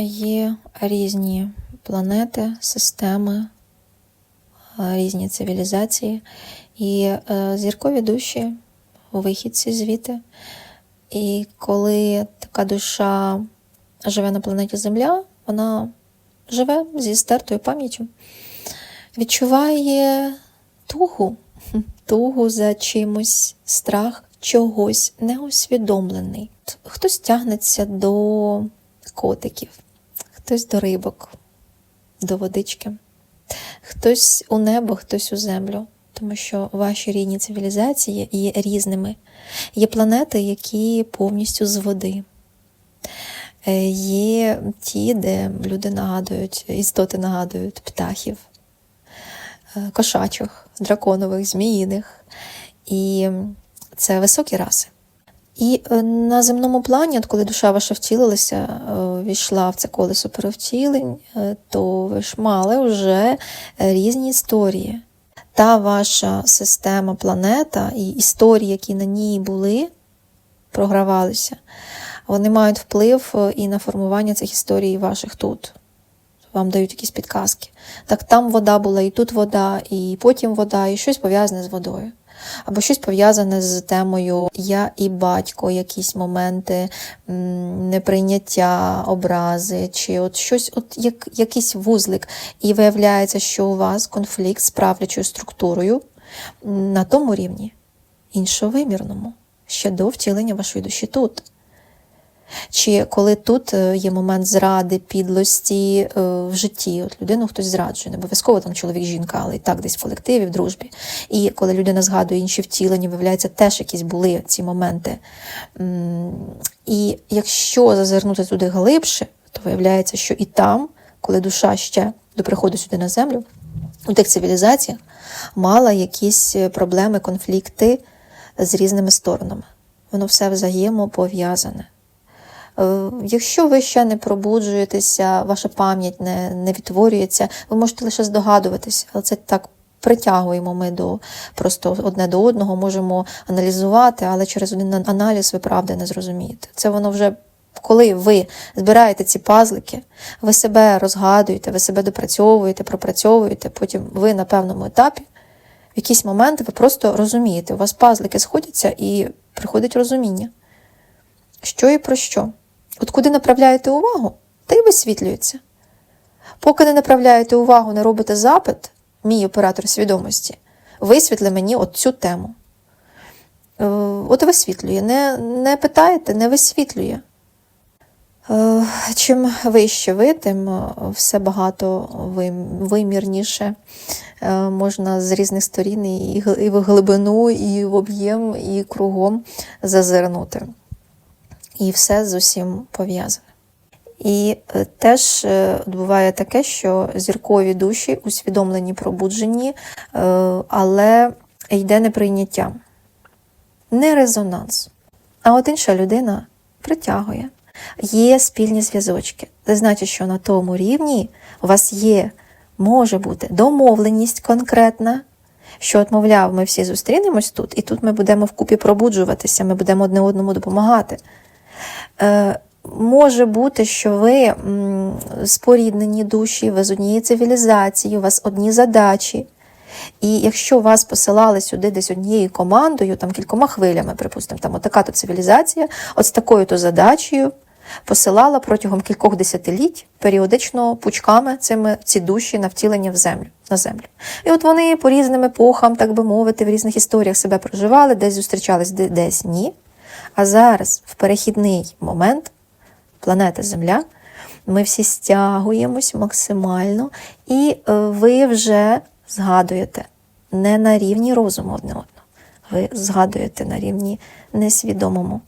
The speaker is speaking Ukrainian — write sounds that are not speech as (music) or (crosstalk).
є різні планети, системи, е, різні цивілізації і е, зіркові душі, вихідці звідти. І коли така душа живе на планеті Земля, вона живе зі стертою пам'яттю, відчуває тугу, (laughs) тугу за чимось, страх чогось неусвідомлений. Хтось тягнеться до котиків, хтось до рибок, до водички, хтось у небо, хтось у землю. Тому що ваші рідні цивілізації є різними. Є планети, які повністю з води. Е, Є ті, де люди нагадують, істоти нагадують птахів, е, кошачих, драконових, зміїних. І це високі раси. І е, на земному плані, от коли душа ваша втілилася, війшла в це колесо перевтілень, е, то ви ж мали вже різні історії. Та ваша система, планета і історії, які на ній були, програвалися, вони мають вплив е, і на формування цих історій ваших тут. Вам дають якісь підказки. Так там вода була, і тут вода, і потім вода, і щось пов'язане з водою. Або щось пов'язане з темою Я і батько, якісь моменти неприйняття, образи, чи от щось, от як, якийсь вузлик. І виявляється, що у вас конфлікт з правлячою структурою на тому рівні, іншовимірному, ще до втілення вашої душі тут. Чи коли тут е, є момент зради, підлості е, в житті, от людину хтось зраджує, не обов'язково там чоловік, жінка, але і так десь в колективі, в дружбі. І коли людина згадує інші втілення, виявляється, теж якісь були ці моменти. І якщо зазирнути туди глибше, то виявляється, що і там, коли душа ще до приходу сюди на землю, у тих цивілізаціях мала якісь проблеми, конфлікти з різними сторонами. Воно все взаємопов'язане. Е, Якщо ви ще не пробуджуєтеся, ваша пам'ять не, не відтворюється, ви можете лише здогадуватися, але це так притягуємо ми до просто одне до одного, можемо аналізувати, але через один аналіз ви правди не зрозумієте. Це воно вже. Коли ви збираєте ці пазлики, ви себе розгадуєте, ви себе допрацьовуєте, пропрацьовуєте, потім ви на певному етапі, в якийсь момент ви просто розумієте, у вас пазлики сходяться і приходить розуміння. Що і про що? От куди направляєте увагу, та й висвітлюється. Поки не направляєте увагу, не робите запит, мій оператор свідомості, висвітли мені от цю тему. Е, От висвітлює. Не, не питаєте, не висвітлює. Е, Чим вище ви, тим е, все багато вимірніше. Можна з різних сторін і в глибину, і в об'єм, і кругом зазирнути і все з усім пов'язане. І е, теж е, буває таке, що зіркові душі усвідомлені, пробуджені, е, але йде неприйняття, не резонанс. А от інша людина притягує. Є спільні зв'язочки. Це значить, що на тому рівні у вас є, може бути домовленість конкретна, що, от, мовляв, ми всі зустрінемось тут, і тут ми будемо вкупі пробуджуватися, ми будемо одне одному допомагати. Е, може бути, що ви споріднені душі, ви з однієї цивілізації, у вас одні задачі. І якщо вас посилали сюди десь однією командою, там кількома хвилями, припустимо, там така то цивілізація, от з такою то задачею посилала протягом кількох десятиліть періодично пучками цими ці душі на втілення в землю на землю. І от вони по різним епохам, так би мовити, в різних історіях себе проживали, десь зустрічались, десь ні. А зараз, в перехідний момент, планета Земля, ми всі стягуємось максимально, і е, ви вже згадуєте не на рівні розуму одне одного, ви згадуєте на рівні несвідомому.